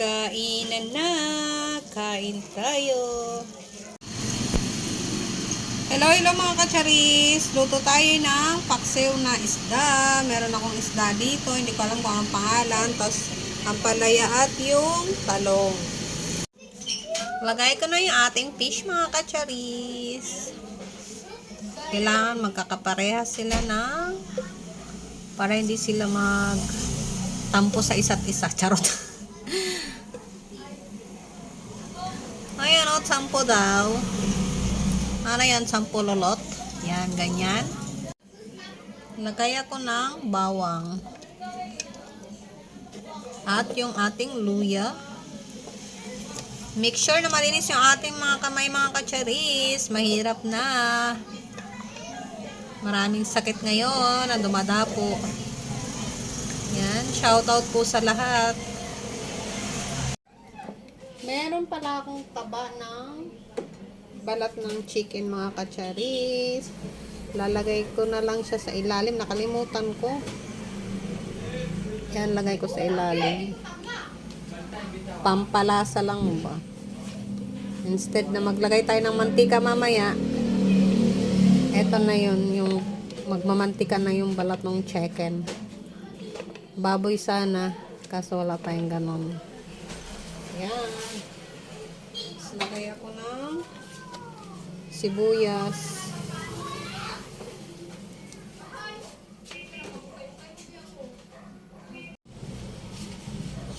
Kainan na, kain tayo. Hello, hello mga kacharis. Luto tayo ng paksiw na isda. Meron akong isda dito. Hindi ko alam kung anong pangalan. Tapos, ang palaya at yung talong. Lagay ko na yung ating fish mga kacharis. Kailangan magkakapareha sila ng para hindi sila mag tampo sa isa't isa. Charot. Ayan o, sampo daw. Ano yan, sampo lolot? Yan, ganyan. Lagay ako ng bawang. At yung ating luya. Make sure na malinis yung ating mga kamay mga kacharis. Mahirap na. Maraming sakit ngayon na dumadapo. Yan, shoutout po sa lahat. Meron pala akong taba ng balat ng chicken mga kacharis. Lalagay ko na lang siya sa ilalim. Nakalimutan ko. Yan, lagay ko sa ilalim. Pampalasa lang ba? Instead na maglagay tayo ng mantika mamaya, eto na yun, yung magmamantika na yung balat ng chicken. Baboy sana, kaso wala tayong ganon. Yan. Tapos lagay ako ng sibuyas.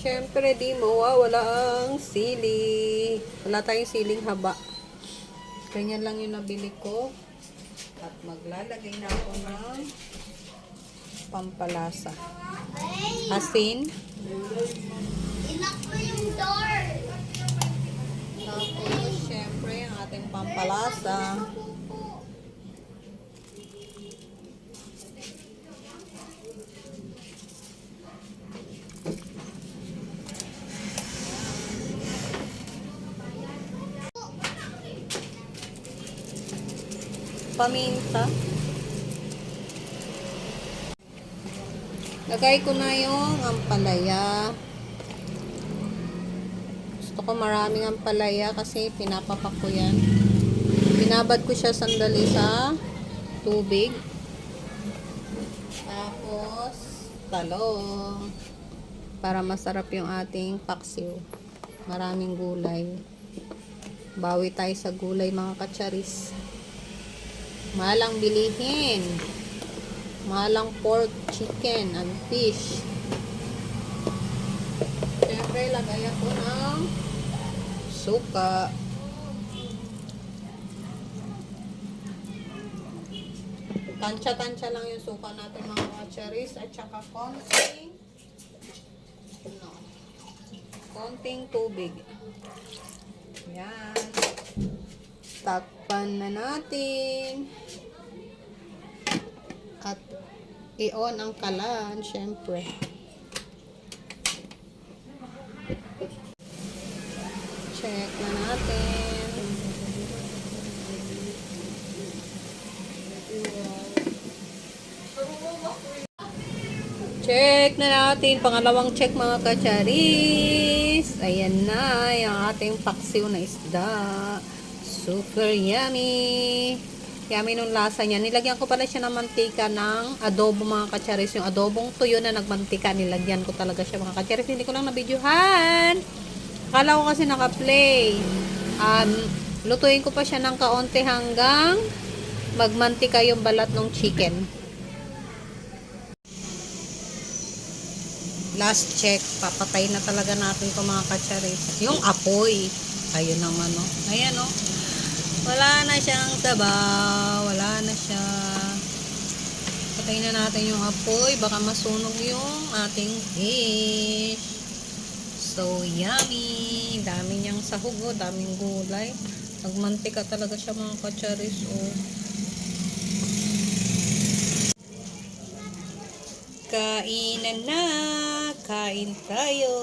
Siyempre, di mawawala ang sili. Wala tayong siling haba. Ganyan lang yung nabili ko. At maglalagay na ako ng pampalasa. Asin. Ilock mo yung door. Tapos, syempre, ang ating pampalasa. Paminta. Lagay ko na yung ampalaya. Gusto ko maraming ampalaya kasi pinapapak ko yan. Binabad ko siya sandali sa tubig. Tapos, talong. Para masarap yung ating paksiw. Maraming gulay. Bawi tayo sa gulay mga katsaris. Malang bilihin. Malang pork, chicken, and fish. Siyempre, lagay ako ng suka. Tansya-tansya lang yung suka natin mga kacharis at saka konting no, konting tubig. Yan. Takpan na natin. At i-on ang kalan, syempre. Check na natin. Check na natin. Pangalawang check mga kacharis. Ayan na. Yung ating paksiw na isda. Super yummy. Yummy nung lasa niya. Nilagyan ko pala siya ng mantika ng adobo mga kacharis. Yung adobong tuyo na nagmantika. Nilagyan ko talaga siya mga kacharis. Hindi ko lang nabidyohan. Akala ko kasi naka-play. Um, lutuin ko pa siya ng kaunti hanggang magmantika yung balat ng chicken. Last check, papatay na talaga natin itong mga kacharis. Yung apoy. Ayun naman, no. Ayan, no. Wala na siyang sabaw. Wala na siya. Patay na natin yung apoy. Baka masunog yung ating fish. So, yummy. Dami niyang sahog, oh. Daming gulay. Nagmantika talaga siya mga kacharis, oh. Kainan na. Kain tayo.